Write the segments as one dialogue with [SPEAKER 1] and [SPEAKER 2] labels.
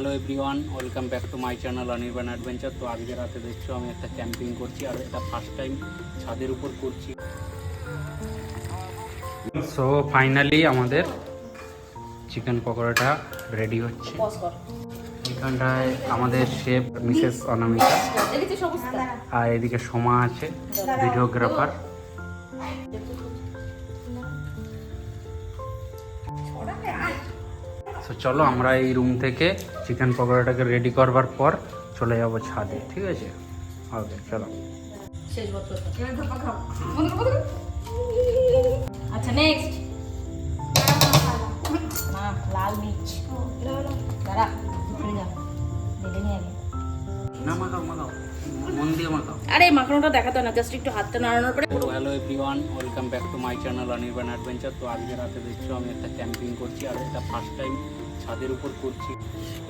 [SPEAKER 1] Hello everyone welcome back to my channel Anirban adventure. তো আজকে রাতে দেখছ আমি একটা ক্যাম্পিং করছি আর এটা ফার্স্ট টাইম ছাদের উপর করছি। সো ফাইনালি আমাদের চিকেন পকোড়াটা রেডি হচ্ছে। এখানটায় আমাদের শেফ মিসেস অনামিকা। আর এদিকে সোমা আছে ভিডিওগ্রাফার তো চলো আমরা এই রুম থেকে চিকেন পকোড়াটাকে রেডি করবার পর চলে যাব ছাদে, ঠিক আছে? ওকে চলো।
[SPEAKER 2] আচ্ছা নেক্সট লাল যা দেখে নিয়ে
[SPEAKER 1] না মাখাও মাখাও। মন দিয়ে মাখাও।
[SPEAKER 2] আরে মাখানোটা দেখাতো না জাস্ট একটু হাতটা নাড়ানোর পরে।
[SPEAKER 1] Hello everyone welcome back to my channel Anirban adventure তো আজকে রাতে দেখছ আমি একটা ক্যাম্পিং করছি আর এটা ফার্স্ট টাইম ছাদের উপর করছি।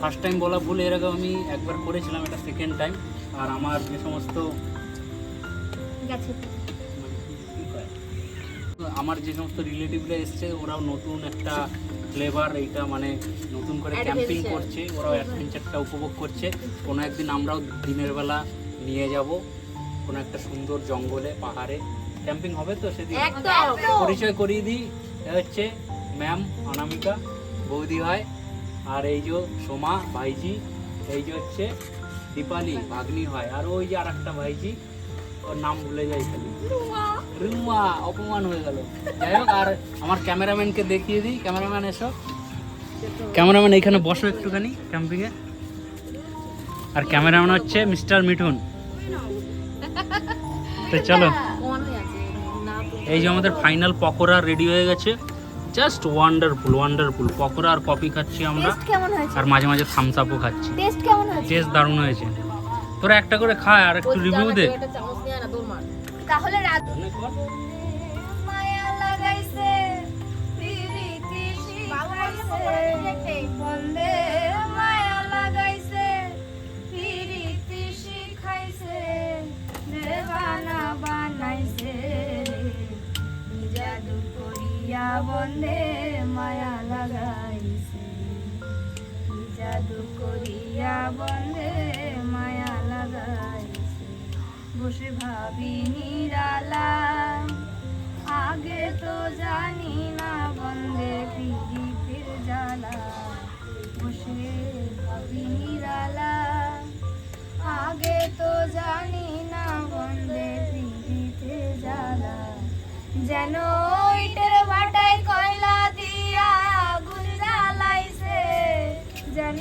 [SPEAKER 1] ফার্স্ট টাইম বলা ভুল এর আগে আমি একবার করেছিলাম এটা সেকেন্ড টাইম আর আমার যে সমস্ত মানে কি কয়? তো আমার যে সমস্ত রিলেটিভরা এসছে ওরাও নতুন একটা ফ্লেভার এইটা মানে নতুন করে ক্যাম্পিং করছে ওরাও অ্যাডভেঞ্চারটা উপভোগ করছে। কোনো একদিন আমরাও দিনের বেলা নিয়ে যাব কোনো একটা সুন্দর জঙ্গলে পাহাড়ে। ক্যাম্পিং হবে তো সেদিন? পরিচয় করিয়ে দিই হচ্ছে ম্যাম অনামিকা বৌদি হয় আর এই যে সোমা ভাইজি এই যে হচ্ছে দীপালি ভাগ্নি হয় আর ওই যে আর একটা ভাইজি ওর নাম ভুলে যাই খালি। রুমা। অপমান হয়ে গেল। যাই হোক আর আমার ক্যামেরাম্যানকে দেখিয়ে দিই। ক্যামেরাম্যান এসো। ক্যামেরাম্যান এইখানে বসো একটুখানি ক্যাম্পিংয়ে। আর ক্যামেরাম্যান হচ্ছে মিস্টার মিঠুন। তো চলো। এই যে আমাদের ফাইনাল পকোড়া রেডি হয়ে গেছে। Just wonderful wonderful. পকোড়া আর কফি খাচ্ছি আমরা। আর মাঝে মাঝে থামস আপও খাচ্ছি।
[SPEAKER 3] টেস্ট
[SPEAKER 1] দারুণ হয়েছে। তোরা একটা করে খায় আর একটু রিভিউ দে।
[SPEAKER 3] তাহলে রাত মায়া লাগাইছে প্রীতি শিখাইছে বন্দে বসে ভাবি নিরালা। আগে তো জানি না বন্দে প্রীতির জ্বালা। বসে ভাবি নিরালা। আগে তো জানি না বন্দে প্রীতির জ্বালা। যেন ইটের ভাটায় কয়লা দিয়া আগুন জ্বালাইছে যেন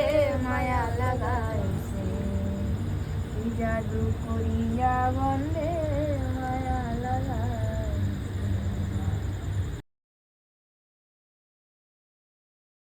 [SPEAKER 3] জাদু করিয়া বন্দে